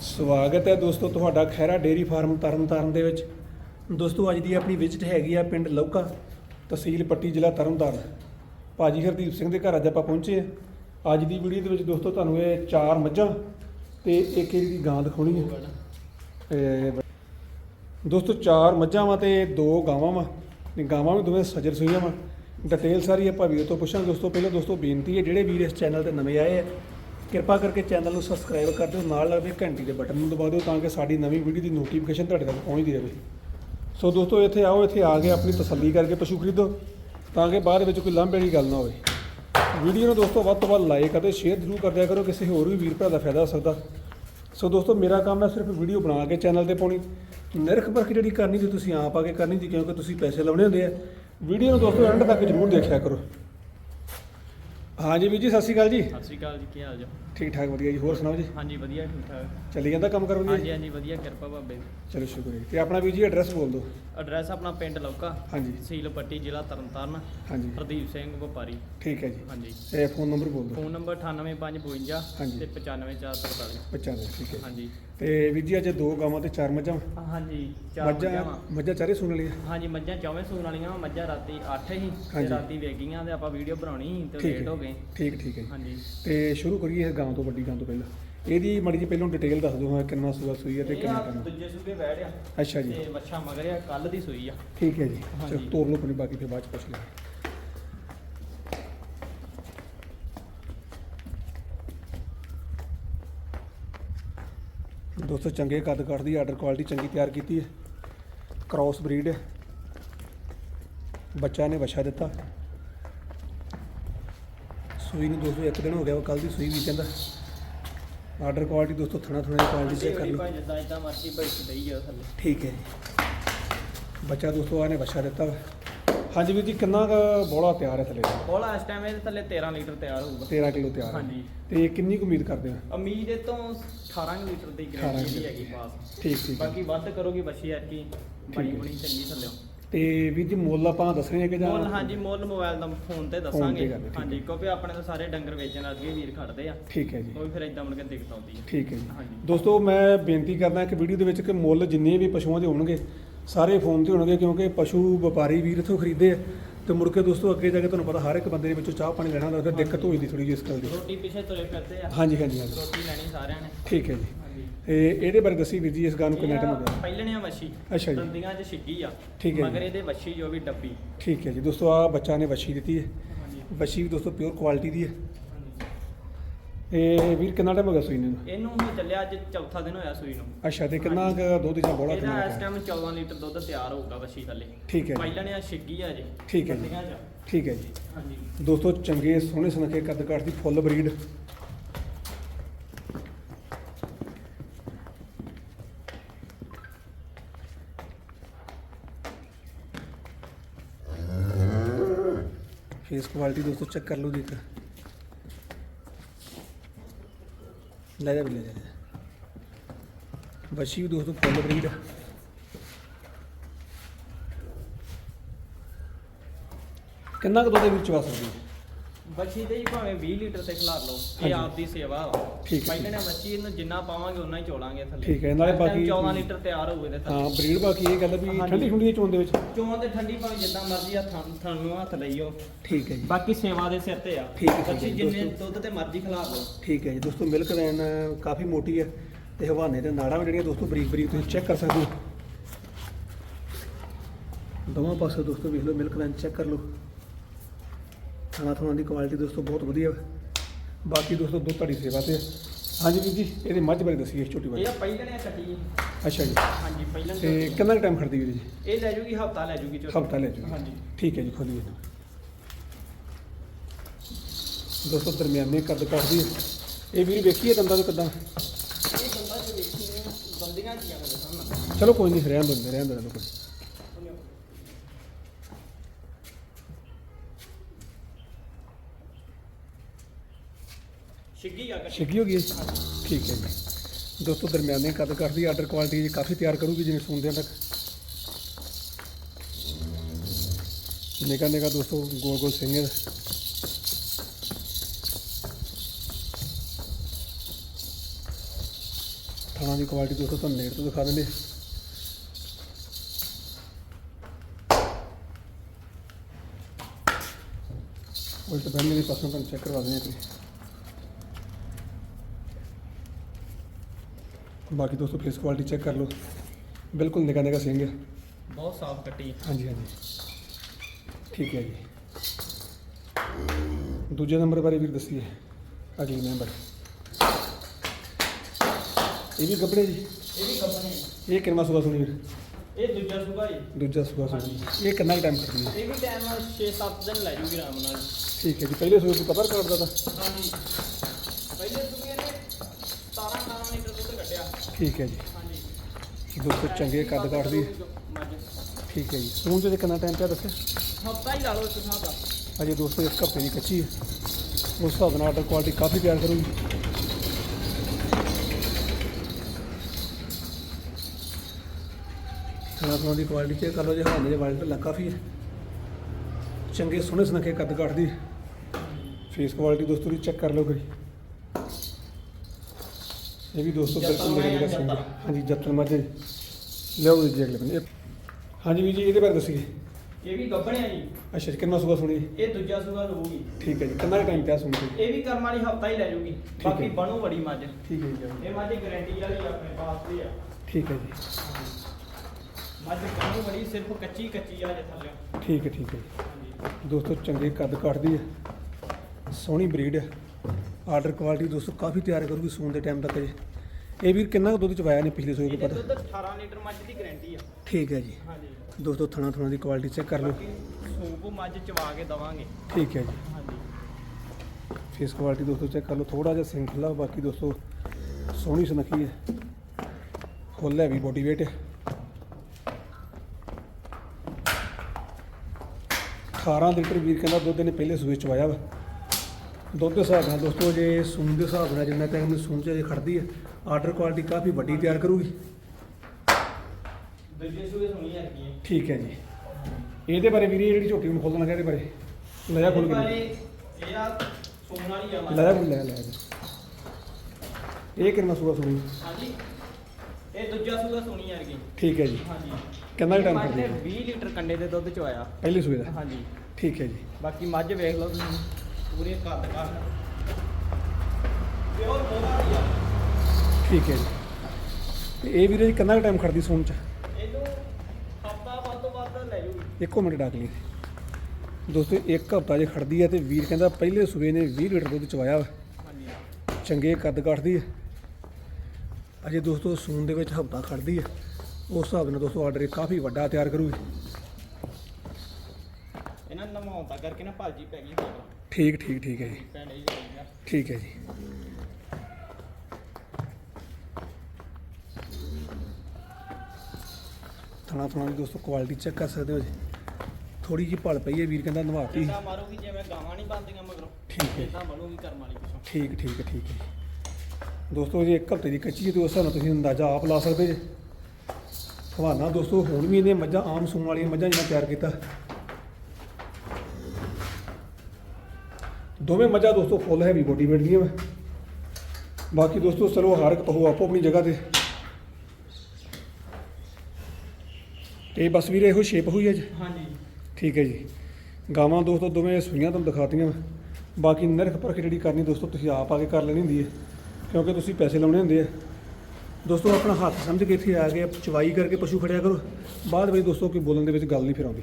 ਸਵਾਗਤ ਹੈ ਦੋਸਤੋ ਤੁਹਾਡਾ ਖੈਰਾ ਡੇਰੀ ਫਾਰਮ ਤਰਨਤਾਰਨ ਦੇ ਵਿੱਚ। ਦੋਸਤੋ ਅੱਜ ਦੀ ਆਪਣੀ ਵਿਜ਼ਿਟ ਹੈਗੀ ਆ ਪਿੰਡ ਲੌਕਾ, ਤਹਿਸੀਲ ਪੱਟੀ, ਜ਼ਿਲ੍ਹਾ ਤਰਨਤਾਰਨ। ਭਾਜੀ ਹਰਦੀਪ ਸਿੰਘ ਦੇ ਘਰ ਅੱਜ ਆਪਾਂ ਪਹੁੰਚੇ ਹਾਂ ਅੱਜ ਦੀ ਵੀਡੀਓ ਦੇ ਵਿੱਚ ਦੋਸਤੋ ਤੁਹਾਨੂੰ ਇਹ ਚਾਰ ਮੱਝਾਂ ਤੇ ਇੱਕ ਇਹਦੀ ਗਾਂ ਦਿਖਾਉਣੀ ਹੈ ਦੋਸਤੋ ਚਾਰ ਮੱਝਾਂ ਵਾ ਤੇ ਦੋ ਗਾਵਾਂ ਵਾ। ਤੇ ਗਾਵਾਂ ਵੀ ਦੋਵੇਂ ਸਜਰ ਸੂਈਆਂ ਵਾ। ਡਿਟੇਲ ਸਾਰੀ ਆਪਾਂ ਵੀਰ ਤੋਂ ਪੁੱਛਾਂਗੇ। ਦੋਸਤੋ ਪਹਿਲਾਂ ਦੋਸਤੋ ਬੇਨਤੀ ਹੈ, ਜਿਹੜੇ ਵੀਰ ਇਸ ਚੈਨਲ ਤੇ ਨਵੇਂ ਆਏ ਆ ਕਿਰਪਾ ਕਰਕੇ ਚੈਨਲ ਨੂੰ ਸਬਸਕ੍ਰਾਈਬ ਕਰ ਦਿਓ, ਨਾਲ ਲੱਗਦੇ ਘੰਟੀ ਦੇ ਬਟਨ ਨੂੰ ਦਬਾ ਦਿਓ ਤਾਂ ਕਿ ਸਾਡੀ ਨਵੀਂ ਵੀਡੀਓ ਦੀ ਨੋਟੀਫਿਕੇਸ਼ਨ ਤੁਹਾਡੇ ਤੱਕ ਪਹੁੰਚਦੀ ਰਹੇ। ਸੋ ਦੋਸਤੋ, ਇੱਥੇ ਆਓ, ਇੱਥੇ ਆ ਕੇ ਆਪਣੀ ਤਸੱਲੀ ਕਰਕੇ ਪਸ਼ੂ ਖਰੀਦੋ ਤਾਂ ਕਿ ਬਾਅਦ ਵਿੱਚ ਕੋਈ ਲਾਂਭੇ ਵਾਲੀ ਗੱਲ ਨਾ ਹੋਵੇ। ਵੀਡੀਓ ਨੂੰ ਦੋਸਤੋ, ਵੱਧ ਤੋਂ ਵੱਧ ਲਾਈਕ ਅਤੇ ਸ਼ੇਅਰ ਜ਼ਰੂਰ ਕਰ ਦਿਆ ਕਰੋ, ਕਿਸੇ ਹੋਰ ਵੀ ਵੀਰ ਭਰਾ ਦਾ ਫਾਇਦਾ ਹੋ ਸਕਦਾ। ਸੋ ਦੋਸਤੋ, ਮੇਰਾ ਕੰਮ ਹੈ ਸਿਰਫ ਵੀਡੀਓ ਬਣਾ ਕੇ ਚੈਨਲ ਤੇ ਪਾਉਣੀ। ਨਿਰਖ ਪਰਖ ਜਿਹੜੀ ਕਰਨੀ ਤੇ ਤੁਸੀਂ ਆਪ ਆ ਕੇ ਕਰਨੀ ਜੀ, ਕਿਉਂਕਿ ਤੁਸੀਂ ਪੈਸੇ ਲਾਉਣੇ ਹੁੰਦੇ ਆ। ਵੀਡੀਓ ਨੂੰ ਦੋਸਤੋ ਐਂਡ ਤੱਕ ਜ਼ਰੂਰ ਦੇਖਿਆ ਕਰੋ। ਹਾਂਜੀ ਵੀਰ ਜੀ ਸਤਿ ਸ਼੍ਰੀ ਅਕਾਲ ਜੀ। ਸਤਿ ਸ਼੍ਰੀ ਅਕਾਲ ਜੀ ਕੀ ਹਾਲ ਜੀ ਠੀਕ ਠਾਕ ਵਧੀਆ ਜੀ ਹੋਰ ਸੁਣਾਓ ਜੀ? ਹਾਂਜੀ ਵਧੀਆ ਠੀਕ ਠਾਕ। ਚੱਲੀ ਜਾਂਦਾ ਕੰਮ ਕਰਨ ਹਾਂਜੀ ਜੀ ਹਾਂਜੀ ਵਧੀਆ ਕਿਰਪਾ ਬਾਬੇ ਦੀ। ਚਲੋ ਸ਼ੁਕਰੀਆ। ਤੇ ਆਪਣਾ ਵੀਰ ਜੀ ਐਡਰੈਸ ਬੋਲ ਦਿਓ। ਐਡਰੈਸ ਆਪਣਾ ਪਿੰਡ ਲੌਕਾ ਹਾਂਜੀ। ਤਹਿਸੀਲ ਪੱਟੀ ਜ਼ਿਲ੍ਹਾ ਤਰਨਤਾਰਨ ਹਾਂਜੀ। ਹਰਦੀਪ ਸਿੰਘ ਵਪਾਰੀ। ਠੀਕ ਹੈ ਜੀ। ਹਾਂਜੀ। ਤੇ ਫੋਨ ਨੰਬਰ ਬੋਲ ਦਿਓ। ਫੋਨ ਨੰਬਰ 98552 ਹਾਂਜੀ। ਤੇ 95443 ਬੱਚਾ ਦਾ ਠੀਕ ਹੈ। ਹਾਂਜੀ। ਤੇ ਵੀਰ ਜੀ ਅੱਜ ਦੋ ਗਾਵਾਂ ਤੇ ਚਾਰ ਮੱਝਾਂ। ਹਾਂਜੀ ਚਾਰ ਮੱਝਾਂ ਮੱਝਾਂ ਚਾਰੇ ਸੁਣ ਲਈਆਂ ਹਾਂਜੀ ਮੱਝਾਂ ਚੌਵੇਂ ਸੂਣ ਵਾਲੀਆਂ ਮੱਝਾਂ ਰਾਤੀ 8 ਹੀ। ਤੇ ਰਾਤੀ ਵੇਗੀਆਂ ਤੇ ਆਪਾਂ ਵੀਡੀਓ ਬਣਾਉਣੀ ਸੀ ਤੇ ਲੇਟ ਹੈ ਗਏ। ਠੀਕ ਠੀਕ ਹੈ। ਹਾਂਜੀ। ਤੇ ਸ਼ੁਰੂ ਕਰੀਏ ਇਸ ਗਾਂ ਤੋਂ ਵੱਡੀ ਗਾਂ ਤੋਂ ਪਹਿਲਾਂ। ਇਹਦੀ ਮੜੀ ਜੀ ਪਹਿਲਾਂ ਡਿਟੇਲ ਦੱਸ ਦਿਓ ਕਿੰਨਾ ਸੂਆ ਸੂਈ ਹੈ ਤੇ ਕਿੰਨਾ ਟਾਈਮ ਦੂਜੇ ਅੱਛਾ ਜੀ। ਤੇ ਬੱਚਾ ਮਗਰ ਆ ਕੱਲ ਦੀ ਸੂਈ ਆ। ਠੀਕ ਹੈ ਜੀ। ਚਲੋ। ਤੋਰ ਲਓ ਕੋਈ ਬਾਕੀ ਫਿਰ ਬਾਅਦ ਚ ਪੁੱਛ ਲਿਓ ਦੋਸਤੋ ਚੰਗੇ ਕੱਦ ਕੱਦ ਦੀ ਆਰਡਰ ਕੁਆਲਿਟੀ ਚੰਗੀ ਤਿਆਰ ਕੀਤੀ ਹੈ। ਕ੍ਰਾਸ ਬਰੀਡ ਹੈ। ਬੱਚਾ ਨੇ ਵਛਾ ਦਿੱਤਾ। ਸੂਈ ਨੂੰ ਦੋਸਤੋ ਇੱਕ ਦਿਨ ਹੋ ਗਿਆ ਉਹ ਕੱਲ ਦੀ ਸੂਈ ਵੀ ਕਹਿੰਦਾ। ਆਰਡਰ ਕੁਆਲਿਟੀ ਦੋਸਤੋ ਥਣਾ ਥਣਾ ਦੀ ਕੁਆਲਿਟੀ ਚੈੱਕ ਕਰ ਲਓ ਭਾਈ ਜਿੱਦਾਂ ਇਦਾਂ ਮਰਜ਼ੀ ਬੈਠ ਦਈ ਆ ਥੱਲੇ। ਠੀਕ ਹੈ ਬੱਚਾ ਦੋਸਤੋ ਆ ਨੇ ਬੱਚਾ ਦਿੱਤਾ। ਹਾਂਜੀ ਵੀਰ ਜੀ ਕਿੰਨਾ ਕੁ ਬੋਲਾ ਤਿਆਰ ਹੈ ਥੱਲੇ ਬੋਲਾ ਇਸ ਟਾਈਮ ਇਹਦੇ ਥੱਲੇ 13 ਲੀਟਰ ਤਿਆਰ ਹੋਊਗਾ। 13 ਕਿਲੋ ਤਿਆਰ ਹੈ। ਹਾਂਜੀ। ਤੇ ਕਿੰਨੀ ਕੁ ਉਮੀਦ ਕਰਦੇ ਆ ਉਮੀਦ ਇਹ ਤੋਂ 18 ਕੁ ਲੀਟਰ ਦੀ 18 ਗਰੰਟੀ। ਹੈਗੀ ਪਾਸ। ਠੀਕ ਠੀਕ ਹੈ। ਬਾਕੀ ਵੱਧ ਕਰੋਗੀ ਬੱਚੀ ਐ ਕੀ ਬਣੀ ਹੈ। ਬਣੀ ਚੰਗੀ ਥੱਲਿਓ ਤੇ ਵੀਰ ਜੀ ਮੁੱਲ ਆਪਾਂ ਦੱਸਣੇ ਆ ਕਿ ਜਾਂ ਮੁੱਲ ਹਾਂਜੀ ਮੁੱਲ ਮੋਬਾਈਲ ਦਾ ਫੋਨ ਤੇ ਦੱਸਾਂਗੇ। ਕਰਨਾ, ਠੀਕ ਹਾਂਜੀ ਕਿਉਂਕਿ ਆਪਣੇ ਤਾਂ ਸਾਰੇ ਡੰਗਰ ਵੇਚਣ ਅੱਗੇ ਵੀਰ ਖੜਦੇ ਆ। ਠੀਕ ਹੈ ਜੀ। ਉਹ ਵੀ ਫਿਰ ਇਦਾਂ ਮੁੜ ਕੇ ਦਿੱਕਤ ਆਉਂਦੀ ਹੈ। ਠੀਕ ਹੈ ਜੀ। ਹਾਂਜੀ। ਦੋਸਤੋ ਮੈਂ ਬੇਨਤੀ ਕਰਦਾ ਕਿ ਵੀਡੀਓ ਦੇ ਵਿੱਚ ਕਿ ਮੁੱਲ ਜਿੰਨੇ ਵੀ ਪਸ਼ੂਆਂ ਦੇ ਹੋਣਗੇ ਸਾਰੇ ਫੋਨ ਤੇ ਹੋਣਗੇ ਕਿਉਂਕਿ ਪਸ਼ੂ ਵਪਾਰੀ ਵੀਰ ਇਥੋਂ ਖਰੀਦੇ ਆ ਤੇ ਮੁੜ ਕੇ ਦੋਸਤੋ ਅੱਗੇ ਜਾ ਕੇ ਤੁਹਾਨੂੰ ਪਤਾ ਹਰ ਇੱਕ ਬੰਦੇ ਦੇ ਵਿੱਚੋਂ ਚਾਹ ਪਾਣੀ ਲੈਣਾ ਹੁੰਦਾ ਦਿੱਕਤ ਹੋਈ ਦੀ ਥੋੜੀ ਜਿਹੀ ਇਸ ਗੱਲ ਦੀ। ਰੋਟੀ ਪਿੱਛੇ ਤੁਰੇ ਫਿਰਦੇ ਆ। ਹਾਂਜੀ ਹਾਂਜੀ ਹਾਂਜੀ। ਰੋਟੀ ਲੈਣੀ ਸਾਰਿਆਂ ਨੇ। ਠੀਕ ਹੈ ਜੀ। ਤੇ ਇਹਦੇ ਬਾਰੇ ਦੱਸੀ ਵੀਰ ਜੀ ਇਸ ਗੱਲ ਨੂੰ ਕਿੰਨਾ ਟਾਈਮ ਹੋ ਗਿਆ? ਪਹਿਲਣਿਆ ਮੱਛੀ। ਅੱਛਾ ਜੀ। ਦੰਦੀਆਂ 'ਚ ਛਿੱਗੀ ਆ। ਠੀਕ ਹੈ। ਮਗਰ ਇਹਦੇ ਮੱਛੀ ਜੋ ਵੀ ਡੱਬੀ। ਠੀਕ ਹੈ ਜੀ। ਦੋਸਤੋ ਆ ਬੱਚਾ ਨੇ ਵੱਛੀ ਦਿੱਤੀ ਹੈ। ਹਾਂਜੀ। ਵੱਛੀ ਵੀ ਦੋਸਤੋ ਪਿਓਰ ਕੁਆਲਿਟੀ ਦੀ ਹੈ। ਇਹ ਵੀਰ ਕਿੰਨਾ ਟਾਈਮ ਹੋ ਗਿਆ ਸੂਈ ਨੂੰ? ਇਹਨੂੰ ਹੁਣ ਚੱਲਿਆ ਅੱਜ ਚੌਥਾ ਦਿਨ ਹੋਇਆ ਸੂਈ ਨੂੰ। ਅੱਛਾ ਤੇ ਕਿੰਨਾ ਕੁ ਦੁੱਧ ਜਾਂ ਬੋਲਾ ਇਹਦਾ ਕਿੰਨਾ ਇਸ ਕੁ ਹੈ? ਟਾਈਮ 14 ਲੀਟਰ ਦੁੱਧ ਤਿਆਰ ਹੋਊਗਾ ਵੱਛੀ ਥੱਲੇ। ਠੀਕ ਹੈ ਜੀ। ਪਹਿਲਾਂ ਨੇ ਛਿੱਗੀ ਆ ਜੀ। ਠੀਕ ਹੈ ਜੀ। 'ਚ। ਠੀਕ ਹੈ ਜੀ। ਹਾਂਜੀ। ਦੋਸਤੋ ਚੰਗੇ ਸੋਹਣੇ ਸੁਨੱਖੇ ਕੱਦ ਕਾਠ ਦੀ ਫੁੱਲ ਬਰੀਡ। ਫੇਸ ਕੁਆਲਿਟੀ ਦੋਸਤੋ ਚੈੱਕ ਕਰ ਲਓ ਦੇਖ ਲੈ ਜਾ ਵੀ ਲੈ ਜਾ। ਲੈ ਵੱਛੀ ਵੀ ਦੋਸਤੋ ਫੁੱਲ ਬਰੀਡ ਕਿੰਨਾ ਕੁ ਦੁੱਧ ਦੇ ਵਿੱਚ ਵਾ ਸਕਦੀ ਹੈ ਬੱਚੀ ਤੇ ਹੀ ਭਾਵੇਂ 20 ਲੀਟਰ ਤੇ ਖਿਲਾਰ ਲਓ। ਇਹ ਆਪ ਦੀ ਸੇਵਾ ਵਾ। ਠੀਕ ਹੈ, ਪਹਿਲਾਂ ਨੇ ਬੱਚੀ ਇਹਨੂੰ ਜਿੰਨਾ ਪਾਵਾਂਗੇ ਉਨਾ ਹੀ ਚੋਲਾਂਗੇ ਥੱਲੇ। ਠੀਕ ਹੈ, ਨਾਲੇ ਇਸ time ਬਾਕੀ- 14 ਲੀਟਰ ਤਿਆਰ ਹੋਊ ਇਹਦੇ ਹਾਂ ਬਰੀਡ ਬਾਕੀ ਇਹ ਗੱਲ ਵੀ ਹਾਂਜੀ। ਠੰਡੀ ਠੰਡੀ ਚੋਣ ਦੇ ਵਿੱਚ। ਚੋਣ ਤੇ ਠੰਡੀ ਭਾਵੇਂ ਜਿੱਦਾਂ ਮਰਜ਼ੀ ਆ ਥਣ ਥਣ ਨੂੰ ਹੱਥ ਲਈਓ। ਠੀਕ ਹੈ ਜੀ। ਬਾਕੀ ਸੇਵਾ ਦੇ ਸਿਰ ਤੇ ਆ। ਠੀਕ ਹੈ, ਠੀਕ ਹੈ ਬੱਚੀ ਜਿੰਨੇ। ਦੁੱਧ ਤੇ ਮਰਜ਼ੀ ਖਿਲਾਰ ਲਓ। ਠੀਕ ਹੈ ਜੀ। ਦੋਸਤੋ ਮਿਲਕ ਵੈਨ ਕਾਫੀ ਮੋਟੀ ਹੈ ਤੇ ਹਵਾਨੇ ਦੇ ਨਾੜਾਂ ਵੀ ਜਿਹੜੀਆਂ ਦੋਸਤੋ ਬਰੀਕ ਬਰੀਕ ਤੁਸੀਂ ਚੈੱਕ ਕਰ ਸਕਦੇ ਹੋ। ਦੋਵਾਂ ਪਾਸੇ ਦੋਸਤੋ ਵੇਖ ਲਓ ਮਿਲਕ ਵੈਨ ਚੈੱਕ ਕਰ ਲਓ। ਖਾਣਾ ਥੋਣਾ ਦੀ ਕੁਆਲਿਟੀ ਦੋਸਤੋ ਬਹੁਤ ਵਧੀਆ ਬਾਕੀ ਦੋਸਤੋ ਦੁੱਧ ਤੁਹਾਡੀ ਸੇਵਾ ਤੇ। ਹਾਂਜੀ ਵੀਰ ਜੀ ਇਹਦੀ ਮੱਝ ਬਾਰੇ ਦੱਸੀਏ ਛੋਟੀ ਬਾਰੇ। ਇਹ ਪਹਿਲਾਂ ਨੇ ਕੱਟੀ ਅੱਛਾ ਜੀ। ਹਾਂਜੀ ਪਹਿਲਾਂ ਤੇ ਕਿੰਨਾ ਟਾਈਮ ਖੜਦੀ ਵੀਰ ਜੀ? ਇਹ ਲੈ ਜੂਗੀ ਹਫਤਾ ਲੈ ਜੂਗੀ ਹਫਤਾ ਲੈ ਜੂਗੀ। ਹਾਂਜੀ। ਠੀਕ ਹੈ ਜੀ ਖੋਲੀਏ ਦੋਸਤੋ ਦਰਮਿਆਨੇ ਕੱਦ ਕੱਟਦੀ ਹੈ ਇਹ ਵੀਰ ਵੇਖੀਏ ਦੰਦਾਂ ਤੋਂ ਕਿਦਾਂ। ਇਹ ਬੰਦਾ ਜੋ ਵੇਖੀ ਨੇ ਬੰਦੀਆਂ ਦੀਆਂ ਚਲੋ ਕੋਈ ਨਹੀਂ ਰਹਿਣ ਦਿੰਦੇ ਰਹਿਣ ਦਿੰਦੇ ਕੋਈ। ਛਿੱਗੀ ਆ ਕੱਟੀ ਛਿੱਗੀ ਹੋ ਗਈ ਹੈ? ਜੀ ਠੀਕ ਹੈ ਜੀ। ਦੋਸਤੋ, ਦਰਮਿਆਨੇ ਕੱਦ ਕੱਟਦੀ ਆਰਡਰ ਕੁਆਲਿਟੀ ਜੀ ਕਾਫੀ ਤਿਆਰ ਕਰੂਗੀ ਜਿਵੇਂ ਸੁਣਦੇ ਤੱਕ। ਨਿਕਾ ਨਿਕਾ ਦੋਸਤੋ ਗੋਲ ਗੋਲ ਸਿੰਘ ਥਾਣਾ ਦੀ ਕੁਆਲਿਟੀ ਦੋਸਤੋ, ਤੁਹਾਨੂੰ ਨੇੜ ਤੋਂ ਦਿਖਾ ਦਿੰਦੇ। ਉਲਟ ਬੰਨੇ ਦੇ ਪਾਸੋਂ ਤੁਹਾਨੂੰ ਚੈੱਕ ਕਰਵਾ ਦਿੰਦੇ ਹਾਂ ਜੀ ਬਾਕੀ ਦੋਸਤੋ ਫੇਸ ਕੁਆਲਿਟੀ ਚੈੱਕ ਕਰ ਲਓ ਬਿਲਕੁਲ ਨਿਕਾ ਨਿਕਾ ਸਿੰਘ ਹੈ ਬਹੁਤ ਸਾਫ਼ ਕੱਟੀ ਹਾਂਜੀ ਹਾਂਜੀ ਠੀਕ ਹੈ ਜੀ ਦੂਜੇ ਨੰਬਰ ਬਾਰੇ ਵੀਰ ਦੱਸੀਏ ਅਗਲੀ ਨੰਬਰ ਇਹ ਵੀ ਕੱਪੜੇ ਜੀ ਇਹ ਵੀ ਕੰਪਨੀ ਇਹ ਕਿੰਨਾ ਸੁਗਾ ਸੁਣੀ ਵੀਰ ਇਹ ਦੂਜਾ ਸੁਭਾ ਜੀ ਦੂਜਾ ਸੁਗਾ ਸੁਣੀ ਇਹ ਕਿੰਨਾ ਟਾਈਮ ਕਰਦੀ ਹੈ ਇਹ ਵੀ ਟਾਈਮ 6-7 ਦਿਨ ਲੈ ਜੂਗੀ ਆਰਾਮ ਨਾਲ ਠੀਕ ਹੈ ਜੀ ਪਹਿਲੇ ਸੂਏ ਤੋਂ ਪਤਾ ਕਰਦਾ ਤਾਂ ਹਾਂਜੀ ਪਹਿਲੇ ਸੁਭੇ ਨੇ 17-18 ਲੀਟਰ ਦੁੱਧ ਕੱਢਿਆ ਠੀਕ ਹੈ ਜੀ। ਦੋਸਤੋ ਚੰਗੇ ਕੱਦ ਕਾਟਦੀ ਠੀਕ ਹੈ ਜੀ। ਸੂਣ ਚ ਕਿੰਨਾ ਟਾਈਮ ਪਿਆ ਦੱਸਿਆ? ਹਫਤਾ ਹੀ ਲਾ ਲਓ ਇਸ ਹਿਸਾਬ ਦਾ। ਅਜੇ ਦੋਸਤੋ ਇੱਕ ਹਫ਼ਤੇ ਦੀ ਕੱਚੀ ਹੈ। ਉਸ ਹਿਸਾਬ ਨਾਲ ਆਰਡਰ ਕੁਆਲਿਟੀ ਕਾਫੀ ਤਿਆਰ ਕਰੂਗੀ। ਖਾਣਾ ਦੀ ਕੁਆਲਿਟੀ ਚੈੱਕ ਕਰ ਲਓ ਜੇ। ਹਾਲੇ ਦੇ ਵਾਲੇ ਢੱਲਾ ਕਾਫੀ ਹੈ। ਚੰਗੇ ਸੋਹਣੇ ਸੁਨੱਖੇ ਕੱਦ ਕੱਟਦੀ ਫੇਸ ਕੁਆਲਿਟੀ ਦੋਸਤੋ ਦੀ ਚੈੱਕ ਕਰ ਲਓ ਕਰੀ ਇਹ ਵੀ ਦੋਸਤੋ ਬਿਲਕੁਲ ਮੇਰੇ ਜਿਹੜਾ ਸਿੰਘ। ਹਾਂਜੀ ਜੱਤਨ ਮਾਝੇ ਲਿਆਓ ਜੀ ਅਗਲੇ ਬੰਦੇ। ਹਾਂਜੀ ਵੀ ਜੀ ਇਹਦੇ ਬਾਰੇ ਦੱਸੀਏ। ਇਹ ਵੀ ਗੱਭਣਿਆ ਜੀ। ਅੱਛਾ ਜੀ, ਕਿੰਨਾ ਸੁਗਾ ਸੁਣੀ? ਇਹ ਦੂਜਾ ਸੁਭਾ ਲਊਗੀ। ਠੀਕ ਹੈ ਜੀ ਕਿੰਨਾ ਟਾਈਮ ਪਿਆ ਸੁਣ? ਕੇ ਇਹ ਵੀ ਕਰਮ ਵਾਲੀ ਹਫਤਾ ਹੀ ਲੈ ਜੂਗੀ। ਹੈ। ਬਾਕੀ ਬਣੂ ਬੜੀ ਮੱਝ। ਠੀਕ ਹੈ ਜੀ ਇਹ ਮੱਝ ਗਾਰੰਟੀ ਵਾਲੀ ਆਪਣੇ ਪਾਸ ਤੇ ਆ। ਠੀਕ ਹੈ ਜੀ। ਮੱਝ ਬਣੂ ਬੜੀ ਸਿਰਫ ਕੱਚੀ ਕੱਚੀ ਆ ਜੇ ਥੱਲੇ। ਠੀਕ ਹੈ ਠੀਕ ਹੈ ਜੀ। ਹਾਂਜੀ। ਦੋਸਤੋ ਚੰਗੇ ਕੱਦ ਕੱਟਦੀ ਹੈ ਸੋਹਣੀ ਬਰੀਡ ਹੈ ਆਰਡਰ ਕੁਆਲਿਟੀ ਦੋਸਤੋ ਕਾਫੀ ਤਿਆਰ ਕਰੂਗੀ ਸੂਣ ਦੇ ਟਾਈਮ ਤੱਕ ਜੀ ਇਹ ਵੀਰ ਕਿੰਨਾ ਕੁ ਦੁੱਧ ਚ ਪਾਇਆ ਨੇ ਪਿਛਲੇ ਸੋਏ ਇਹਦੇ ਤੋਂ ਦੁੱਧ ਪਤਾ 18 ਲੀਟਰ ਮੱਝ ਦੀ ਗਾਰੰਟੀ ਆ। ਠੀਕ ਹੈ ਜੀ। ਹਾਂਜੀ। ਦੋਸਤੋ ਥਣਾ ਥਣਾ ਦੀ ਕੁਆਲਿਟੀ ਚੈੱਕ ਕਰ ਲਓ। ਸੂਪ ਮੱਝ ਚਵਾ ਕੇ ਦਵਾਂਗੇ। ਠੀਕ ਹੈ ਜੀ। ਹਾਂਜੀ। ਫੇਸ ਕੁਆਲਿਟੀ ਦੋਸਤੋ ਚੈੱਕ ਕਰ ਲਓ। ਥੋੜਾ ਜਿਹਾ ਸਿੰਕ ਖੁੱਲਾ ਬਾਕੀ ਦੋਸਤੋ ਸੋਹਣੀ ਸੁਨੱਖੀ ਹੈ। ਫੁੱਲ ਹੈ ਵੀ ਬੋਡੀ weight ਹੈ। 18 ਲੀਟਰ ਵੀਰ ਕਹਿੰਦਾ ਦੁੱਧ ਨੇ ਪਹਿਲੇ ਸੂਏ ਚ ਵਾਇਆ ਵਾ। ਦੁੱਧ ਦੇ ਹਿਸਾਬ ਨਾਲ ਦੋਸਤੋ ਜੇ ਸੂਣ ਦੇ ਹਿਸਾਬ ਨਾਲ ਜਿੰਨਾ ਟਾਈਮ ਸੂਣ ਚ ਜੇ ਖੜਦੀ ਹੈ ਆਰਡਰ ਕੁਆਲਿਟੀ ਕਾਫੀ ਵੱਡੀ ਤਿਆਰ ਕਰੂਗੀ। ਦੂਜੇ ਸੂਏ ਸੁਣੀ ਠੀਕ ਹੈ ਜੀ। ਇਹਦੇ ਬਾਰੇ ਵੀਰੇ ਜਿਹੜੀ ਝੋਟੀ ਨੂੰ ਖੋਲਣ ਇਹਦੇ ਬਾਰੇ। ਲਿਆ ਖੋਲ ਕੇ। ਇਹ ਆ ਸੋਨ ਵਾਲੀ ਆ ਇਹ ਕਿੰਨਾ ਸੂਆ ਸੁਣੀ? ਹਾਂਜੀ। ਇਹ ਦੂਜਾ ਸੂਆ ਸੁਣੀ ਆ ਕੀ ਠੀਕ ਹੈ ਜੀ। ਹਾਂਜੀ। ਕਿੰਨਾ ਨੇ ਕਰਦੀ 20 ਲੀਟਰ ਕੰਡੇ ਦੇ ਦੁੱਧ ਚਵਾਇਆ ਪਹਿਲੇ ਸੂਏ ਦਾ। ਹਾਂਜੀ। ਠੀਕ ਹੈ ਜੀ। ਬਾਕੀ ਮੱਝ ਵੇਖ ਲਓ ਤੁਸੀਂ। ਪੂਰੇ ਆ? ਠੀਕ ਹੈ ਜੀ। ਤੇ ਇਹ ਵੀਰੇ ਜੀ ਕਿੰਨਾ ਕੁ ਟਾਈਮ ਖੜਦੀ ਸੂਣ ਚ? ਇਹਨੂੰ ਹਫਤਾ ਵੱਧ ਤੋਂ ਵੱਧ ਲੈ ਜੂਗੀ। ਇੱਕੋ ਮਿੰਟ ਡਾਕ ਲਈ। ਦੋਸਤੋ ਇੱਕ ਹਫ਼ਤਾ ਜੇ ਖੜਦੀ ਹੈ ਤੇ ਵੀਰ ਕਹਿੰਦਾ ਪਹਿਲੇ ਸੂਏ ਨੇ 20 ਲੀਟਰ ਦੁੱਧ ਚਵਾਇਆ ਵਾ। ਚੰਗੇ ਕੱਦ ਕੱਟਦੀ ਹੈ। ਅਜੇ ਦੋਸਤੋ ਸੂਣ ਦੇ ਵਿੱਚ ਹਫ਼ਤਾ ਖੜਦੀ ਹੈ। ਉਸ ਹਿਸਾਬ ਨਾਲ ਦੋਸਤੋ ਆਰਡਰ ਕਾਫੀ ਵੱਡਾ ਤਿਆਰ ਕਰੂਗੀ। ਇਹਨਾਂ ਨਮਾਉਂਦਾ ਕਰਕੇ ਨਾ ਭਾਜੀ ਪੈ ਗਈ। ਠੀਕ ਠੀਕ ਠੀਕ ਹੈ ਜੀ। ਠੀਕ ਹੈ ਜੀ। ਥਣਾ ਥਣਾ ਦੀ ਦੋਸਤੋ ਕੁਆਲਿਟੀ ਚੈੱਕ ਕਰ ਸਕਦੇ ਹੋ ਜੀ। ਥੋੜੀ ਜਿਹੀ ਭਲ ਪਈ ਹੈ ਵੀਰ ਕਹਿੰਦਾ ਨਵਾਤੀ। ਜਿੱਦਾਂ ਮਾਰੂਗੀ ਜਿਵੇਂ ਗਾਵਾਂ ਨਹੀਂ ਬੰਦੀਆਂ ਮਗਰੋਂ ਠੀਕ ਹੈ ਇਦਾਂ ਬਣੂਗੀ ਕਰਮ ਵਾਲੀ ਪਿੱਛੋਂ। ਠੀਕ ਠੀਕ ਠੀਕ ਹੈ ਦੋਸਤੋ ਜੀ ਇੱਕ ਹਫ਼ਤੇ ਦੀ ਕੱਚੀ ਹੈ ਤੇ ਉਸ ਹਿਸਾਬ ਨਾਲ ਤੁਸੀਂ ਅੰਦਾਜ਼ਾ ਆਪ ਲਾ ਸਕਦੇ ਜੇ। ਹਵਾਨਾ ਦੋਸਤੋ ਹੁਣ ਵੀ ਇਹਨੇ ਮੱਝਾਂ ਆਮ ਸੂਣ ਵਾਲੀਆਂ ਮੱਝਾਂ ਜਿਹਾ ਤਿਆਰ ਕੀਤਾ। ਦੋਵੇਂ ਮੱਝਾਂ ਦੋਸਤੋ ਫੁੱਲ ਹੈਵੀ ਬੋਡੀ ਵੇਟ ਦੀਆਂ ਵਾ। ਬਾਕੀ ਦੋਸਤੋ ਚਲੋ ਹਰ ਇੱਕ ਪਹੂ ਆਪੋ ਆਪਣੀ ਜਗ੍ਹਾ ਤੇ। ਤੇ ਬਸ ਵੀਰੇ ਇਹੋ ਸ਼ੇਪ ਹੋਈ ਹੈ ਜੀ? ਹਾਂਜੀ। ਠੀਕ ਹੈ ਜੀ। ਗਾਵਾਂ ਦੋਸਤੋ ਦੋਵੇਂ ਸੂਈਆਂ ਤੁਹਾਨੂੰ ਦਿਖਾਤੀਆਂ ਵਾਂ। ਬਾਕੀ ਨਰਖ ਪਰਖ ਜਿਹੜੀ ਕਰਨੀ ਦੋਸਤੋ ਤੁਸੀਂ ਆਪ ਆ ਕੇ ਕਰ ਲੈਣੀ ਹੁੰਦੀ ਹੈ ਕਿਉਂਕਿ ਤੁਸੀਂ ਪੈਸੇ ਲਾਉਣੇ ਹੁੰਦੇ ਆ। ਦੋਸਤੋ ਆਪਣਾ ਹੱਥ ਸਮਝ ਕੇ ਇੱਥੇ ਆ ਕੇ ਚਵਾਈ ਕਰਕੇ ਪਸ਼ੂ ਖੜਿਆ ਕਰੋ। ਬਾਅਦ ਵਿੱਚ ਦੋਸਤੋ ਕੋਈ ਬੋਲਣ ਦੇ ਵਿੱਚ ਗੱਲ ਨਹੀਂ ਫਿਰ ਆਉਂਦੀ।